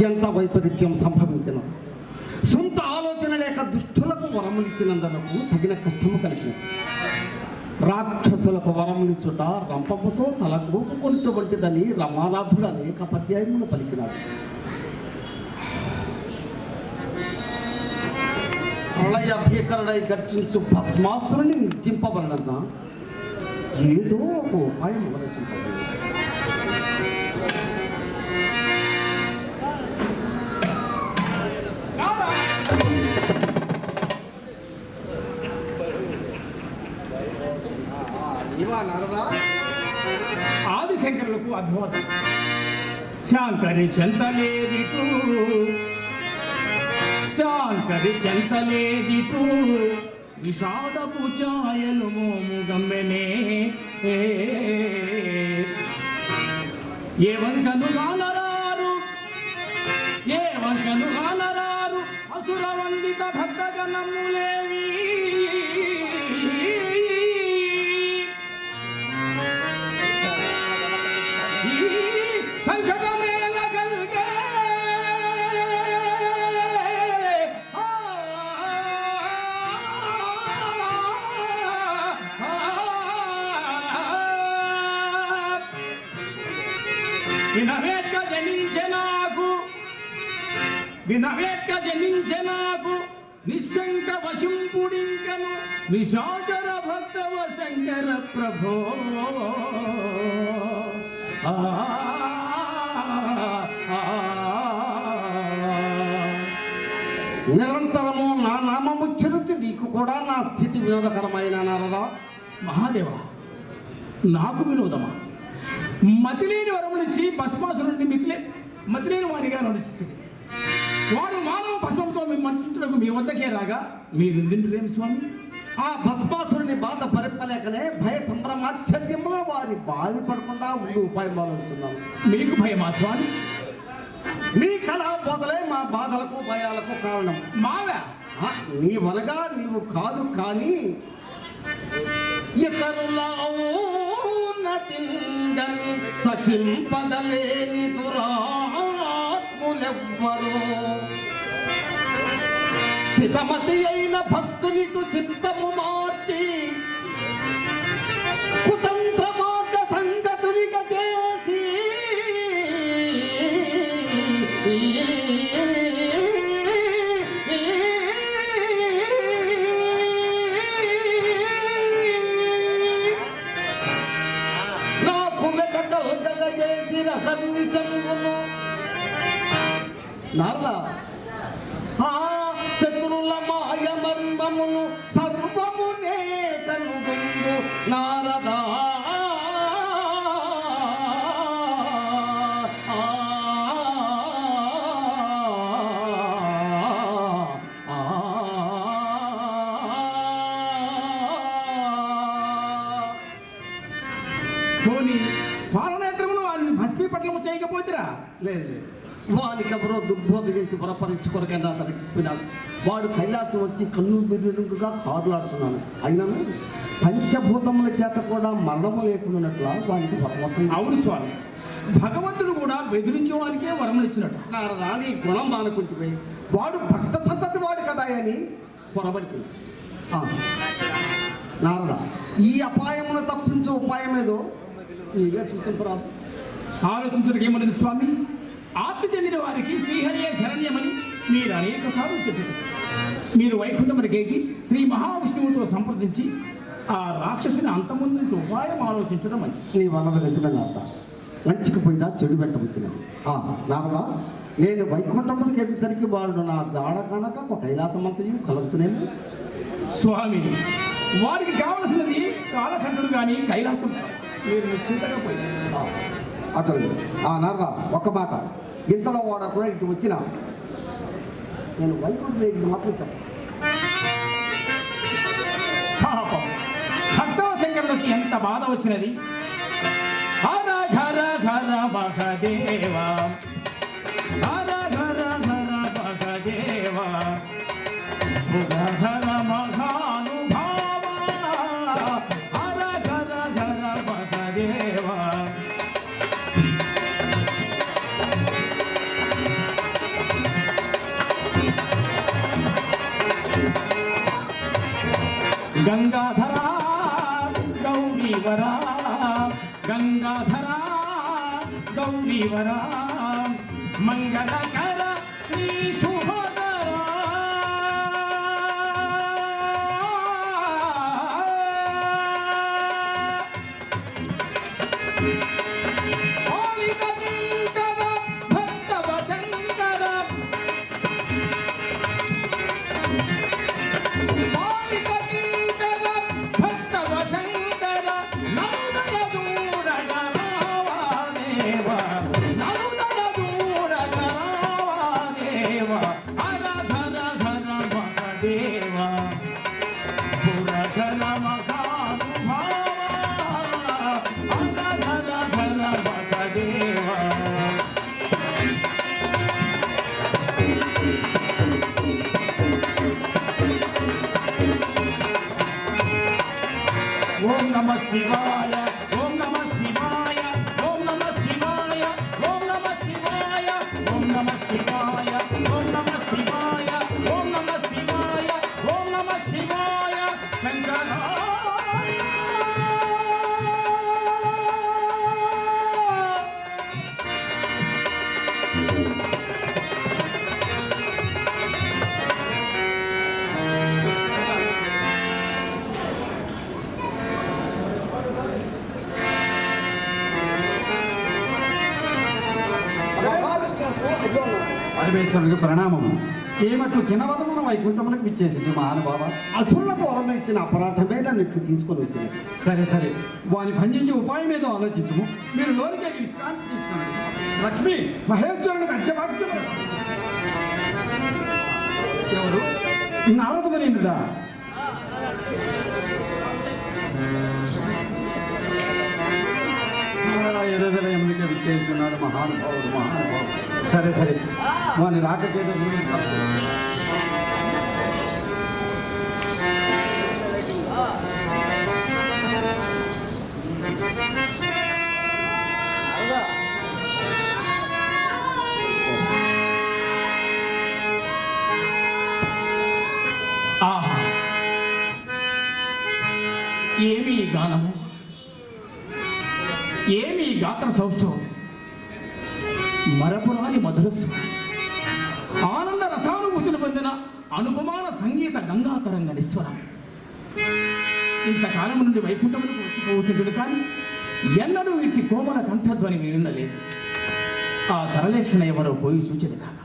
అత్యంత వైపరీత్యం సంభవించిన. సొంత ఆలోచన లేక దుష్టులకు వరములిచ్చినందుకు తగిన కష్టము కలిగిన. రాక్షసులకు వరములిచ్చుట రంపముతో తల వంటిదని రమానాథుడు అనేక పర్యాయములు పలికినాడు. ప్రళయ భీకరుడై గర్జించు భస్మాసురుని నిర్జింపబడిన ఏదో ఒక ఉపాయం ఆలోచింపబడింది శాంకరి చెంతలేదిటు శాంకరి చెంతలేదిటు విషాదపు ఛాయలు మోము గమ్మెనే. ఏ వంకను గానరారు ఏ వంకను గానరారు అసుర వందిత భక్త గణములేవి జనించె నాకు వినవేట్క జనించె నాకు నిశంక వశింపుడింకను. నిశాచర భక్తవ శంకర ప్రభో. ఆ, నిరంతరము నా నామము చెరుచి నీకు కూడా నా స్థితి వినోదకరమైన నారదా. మహాదేవ నాకు వినోదమా? మతిలేని వరమునిచ్చి భస్మాసురుడిని మితిలే మతిలేని వారిగా నడుస్తుంది వాడు మానవ భస్మంతో మేము మనుషులకు మీ వద్దకే రాగా మీరు తింటురేం స్వామి? ఆ భస్మాసురుని బాధ భరింపలేకనే భయ సంభ్రమాశ్చర్యములో వారి బాధపడకుండా ఉండి ఉపాయం ఆలోచిస్తున్నాను మీకు భయమా స్వామి? నీ కళా బోధలే మా బాధలకు భయాలకు కారణం. మావా? ఆ, నీవనగా నీవు కాదు కానీ ఇతరుల తిందని సచింపదలేని దురాత్ములెవ్వరు. స్థితమతి అయిన భక్తునికు చిత్తము మార్చి కుతంత్ర మార్గ సంగతునిక చేసి నారదా. ఆ చతురుల మాయ మర్మమును సర్వమునే కనుగొందు నారదా. ఆ, ఆ, ఆ. పోనీ పాలనేత్రమును వారిని భస్మీపట్నము చేయకపోతురా లేదు లేదు. వానికి ఎవరో దుర్బోధ చేసి పొరపరీక్ష కొరకైనా అతనికి చెప్పినాడు. వాడు కైలాసం వచ్చి కన్ను బిర్రుగా కారులాడుతున్నాను అయినా పంచభూతముల చేత కూడా మరణము లేకున్నట్ల వానికి పరవశం అవును స్వామి. భగవంతుడు కూడా బెదిరించడానికే వరములు ఇచ్చినట్టు నారదా నీ గుణం మానుకుంటుపోయి వాడు భక్త సంతతి వాడు కదా అని పొరబడి నారద ఈ అపాయమును తప్పించే ఉపాయం ఏదో నీవే సూచింపరాదు. ఆలోచించడానికి ఏమన్నది స్వామి? ఆత్మ చెందిన వారికి శ్రీహరియే శరణ్యమని మీరు అనేక సార్లు చెప్పారు. మీరు వైకుంఠమునికేకి శ్రీ మహావిష్ణువుతో సంప్రదించి ఆ రాక్షసుని అంతముందు ఉపాయం ఆలోచించడం మంచిది. నీ వల్ల నిజమే నారద మంచికి పోయినా చెడు పెట్టవచ్చున్నాను నారదా నేను వైకుంఠమునికి వెళ్ళేసరికి వాడు నా జాడ కనుక ఒక కైలాసమంతయు కలుగుతున్నాము స్వామి వారికి కావలసినది కాలకంఠుడు కానీ కైలాసం. మీరు నిశ్చింతగా పోయారు. అటు ఆ నారద ఒక్క మాట. ఇంతలో వాడు కూడా ఇటు వచ్చిన. నేను వైకుంఠ ఇది మాత్రం చెప్పాను. పాపం. ఎంత బాధ వచ్చినది? హర ఘర హర ఘర హర गंगाधरा गौरी वरा गंगाधरा गौरी वरा मंगल कर श्री शुभ Grazie, on. పరమేశ్వరునికి ప్రణామము. ఏమట్లు కినవదమున వైకుంఠమునకు విచ్చేసింది మహానుభావ? అసురులకు వరం ఇచ్చిన అపరాధమే నన్ను ఇట్లు తీసుకొని వచ్చింది. సరే సరే. వాని భంజించే ఉపాయం ఏదో ఆలోచించము. మీరు లోనికి విశ్రాంతి తీసుకోండి లక్ష్మి! మహేశ్వరునికి అడ్డవాక్యం ఎవరు? నారదమనిందా ఎదురదలయమునికే విచ్చేస్తున్నాడు మహానుభావుడు మహానుభావుడు. సరే సరే. మన రాకపోతే ఏమి గానము? ఏమి గాత్ర సౌష్ఠవం? మరపురాని మధురస్వ ఆనంద రసానుభూతులు పొందిన అనుపమాన సంగీత గంగాతరంగ నిస్వరం ఇంతకాలం నుండి వైకుంఠములకు వచ్చిపోతుంటుంది కానీ ఎన్నడూ ఇట్టి కోమల కంఠధ్వని వినలేదు ఆ తరలేక్షణ ఎవరో పోయి చూచేది కాక